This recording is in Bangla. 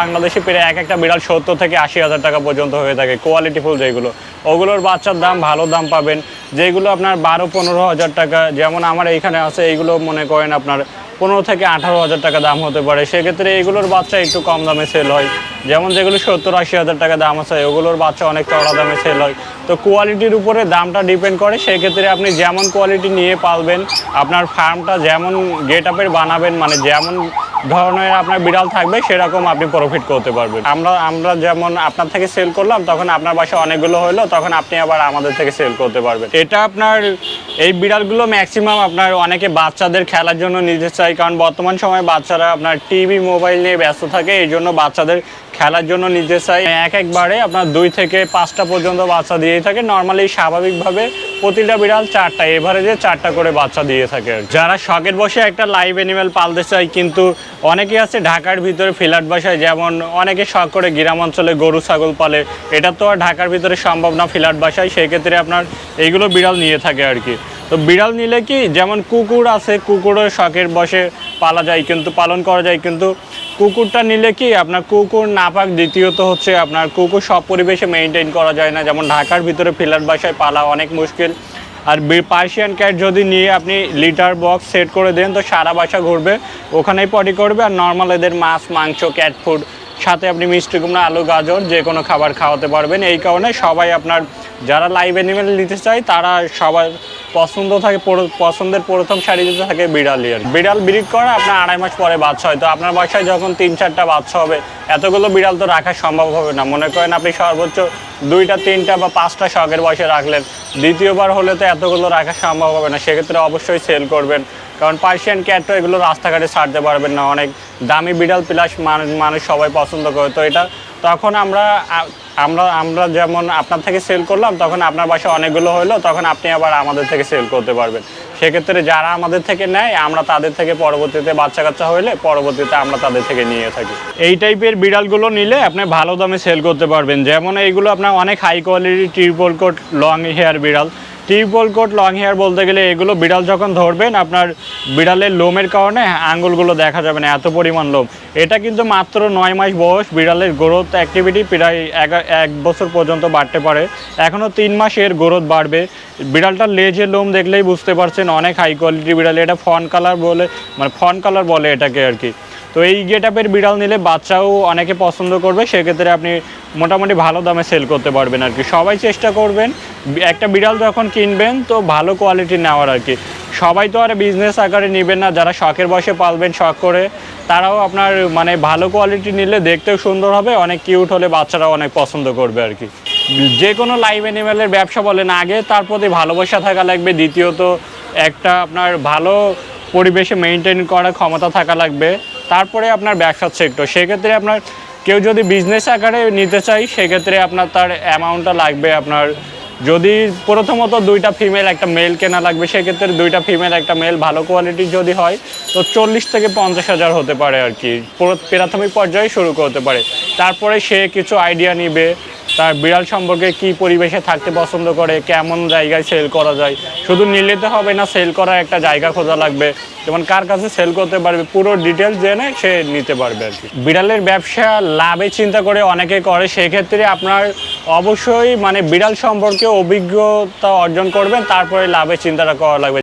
বাংলাদেশে প্রায় এক একটা বিড়াল সত্তর থেকে আশি হাজার টাকা পর্যন্ত হয়ে থাকে কোয়ালিটিফুল যেগুলো। ওগুলোর বাচ্চার দাম ভালো দাম পাবেন। যেগুলো আপনার বারো, পনেরো হাজার টাকা, যেমন আমার এইখানে আছে, এইগুলো মনে করেন আপনার পনেরো থেকে আঠারো হাজার টাকা দাম হতে পারে। সেক্ষেত্রে এগুলোর বাচ্চা একটু কম দামে সেল হয়। যেমন যেগুলো সত্তর, আশি হাজার টাকা দাম আছে, ওগুলোর বাচ্চা অনেক চড়া দামে সেল হয়। তো কোয়ালিটির উপরে দামটা ডিপেন্ড করে। সেক্ষেত্রে আপনি যেমন কোয়ালিটি নিয়ে পালবেন, আপনার ফার্মটা যেমন গেট আপের বানাবেন মানে যেমন ধরনের আপনার বিড়াল থাকবে, সেরকম আপনি প্রফিট করতে পারবেন। আমরা আমরা যেমন আপনার থেকে সেল করলাম, তখন আপনার বাসায় অনেকগুলো হলো, তখন আপনি আবার আমাদের থেকে সেল করতে পারবেন। এটা আপনার, এই বিড়ালগুলো ম্যাক্সিমাম আপনার অনেকে বাচ্চাদের খেলার জন্য নিতে চাই কারণ বর্তমান সময়ে বাচ্চারা আপনার টিভি মোবাইল নিয়ে ব্যস্ত থাকে, এই জন্য বাচ্চাদের খেলার জন্য নিতে চাই। এক একবারে আপনার দুই থেকে পাঁচটা পর্যন্ত বাচ্চা দিয়েই থাকে। নর্মালি স্বাভাবিকভাবে প্রতিটা বিড়াল চারটা এভারেজে চারটা করে বাচ্চা দিয়ে থাকে। যারা শখের বসে একটা লাইভ অ্যানিমেল পালতে চায়, কিন্তু অনেকে আছে ঢাকার ভিতরে ফ্ল্যাট বাসায়, যেমন অনেকে শখ করে গ্রাম অঞ্চলে গরু, ছাগল পালে। এটা তো আর ঢাকার ভিতরে সম্ভব না ফ্ল্যাট বাসায়। সেই ক্ষেত্রে আপনার এইগুলো বিড়াল নিয়ে থাকে আর কি। তো বিড়াল নিলে কি যেমন কুকুর আছে কুকুরও শখের বসে পালা যায়, কিন্তু পালন করা যায়, কিন্তু কুকুরটা নিলে কি আপনার কুকুর নাপাক দ্বিতীয়ত হচ্ছে আপনার কুকুর সব পরিবেশে মেনটেন করা যায় না। যেমন ঢাকার ভিতরে ফ্ল্যাট বাসায় পালা অনেক মুশকিল। আর পার্সিয়ান ক্যাট যদি নিয়ে আপনি লিটার বক্স সেট করে দেন, তো সারা বাসা ঘুরবে, ওখানেই পটি করবে, আর নর্মাল এদের মাছ, মাংস ক্যাট ফুড সাথে আপনি মিষ্টি কুমড়া, আলু, গাজর, যে কোনো খাবার খাওয়াতে পারবেন। এই কারণে সবাই আপনার, যারা লাইভ অ্যানিমেল নিতে চায়, তারা সবার পছন্দ থাকে পছন্দের প্রথম সারিতে থাকে বিড়ালই আর বিড়াল ব্রিড করা আপনার আড়াই মাস পরে বাচ্চা হয়, তো আপনার বাসায় যখন তিন চারটা বাচ্চা হবে, এতগুলো বিড়াল তো রাখা সম্ভব হবে না। মনে করেন আপনি সর্বোচ্চ দুইটা, তিনটা বা পাঁচটা শখের বয়সে রাখলেন, দ্বিতীয়বার হলে তো এতগুলো রাখা সম্ভব হবে না। সেক্ষেত্রে অবশ্যই সেল করবেন, কারণ পার্সিয়ান ক্যাট তো এগুলো রাস্তাঘাটে ছাড়তে পারবেন না। অনেক দামি বিড়াল প্লাস মানুষ সবাই পছন্দ করে, তো এটা তখন আমরা আমরা আমরা যেমন আপনার থেকে সেল করলাম, তখন আপনার বাসায় অনেকগুলো হলো তখন আপনি আবার আমাদের থেকে সেল করতে পারবেন। সেক্ষেত্রে যারা আমাদের থেকে নেয়, আমরা তাদের থেকে পরবর্তীতে বাচ্চা কাচ্চা হলে পরবর্তীতে আমরা তাদের থেকে নিয়ে থাকি। এই টাইপের বিড়ালগুলো নিলে আপনি ভালো দামে সেল করতে পারবেন। যেমন এইগুলো আপনার অনেক high quality triple coat long hair বিড়াল। ট্রিপল কোট লং হেয়ার বলতে গেলে এগুলো বিড়াল যখন ধরবেন, আপনার বিড়ালের লোমের কারণে আঙ্গুলগুলো দেখা যাবে না, এত পরিমাণ লোম। এটা কিন্তু মাত্র নয় মাস বয়স, বিড়ালের গ্রোথ অ্যাক্টিভিটি প্রায় এক- বছর পর্যন্ত বাড়তে পারে। এখনও তিন মাস এর গ্রোথ বাড়বে। বিড়ালটার লেজের লোম দেখলেই বুঝতে পারছেন, অনেক হাই কোয়ালিটি বিড়াল। এটা ফন কালার বলে মানে ফন কালার বলে এটাকে আর কি। তো এই গেটআপের বিড়াল নিলে বাচ্চাও অনেকে পছন্দ করবে, সেক্ষেত্রে আপনি মোটামুটি ভালো দামে সেল করতে পারবেন আর কি। সবাই চেষ্টা করবেন একটা বিড়াল যখন কিনবেন, তো ভালো কোয়ালিটি নেওয়ার আর কি। সবাই তো আর বিজনেস আকারে নেবেন না, যারা শখের বসে পালবেন, শখ করে, তারাও আপনার মানে ভালো কোয়ালিটি নিলে দেখতেও সুন্দর হবে, অনেক কিউট হলে বাচ্চারাও অনেক পছন্দ করবে আর কি। যে কোনো লাইভ অ্যানিমেলের ব্যবসা বলেন, আগে তার প্রতি ভালোবাসা থাকা লাগবে, দ্বিতীয়ত একটা আপনার ভালো পরিবেশে মেনটেন করার ক্ষমতা থাকা লাগবে, তারপরে আপনার ব্যবসার সেক্টর সেক্ষেত্রে আপনার কেউ যদি বিজনেস আকারে নিতে চাই সেক্ষেত্রে আপনার তার অ্যামাউন্টটা লাগবে আপনার যদি প্রথমত দুইটা ফিমেল একটা মেল কেনা লাগবে, সেক্ষেত্রে দুইটা ফিমেল একটা মেল ভালো কোয়ালিটির যদি হয়, তো চল্লিশ থেকে পঞ্চাশ হাজার হতে পারে আর কি। পুরো- প্রাথমিক পর্যায়ে শুরু করতে পারে। তারপরে সে কিছু আইডিয়া নিবে তার বিড়াল সম্পর্কে কি পরিবেশে থাকতে পছন্দ করে, কেমন জায়গায় সেল করা যায়? শুধু নিলেতে হবে না সেল করার একটা জায়গা খোঁজা লাগবে। যেমন কার কাছে সেল করতে পারবে, পুরো ডিটেলস জেনে সে নিতে পারবে আর কি। বিড়ালের ব্যবসা লাভে চিন্তা করে অনেকে করে, সেক্ষেত্রে আপনার অবশ্যই মানে বিড়াল সম্পর্কে অভিজ্ঞতা অর্জন করবেন, তারপরে লাভের চিন্তাটা করা লাগবে।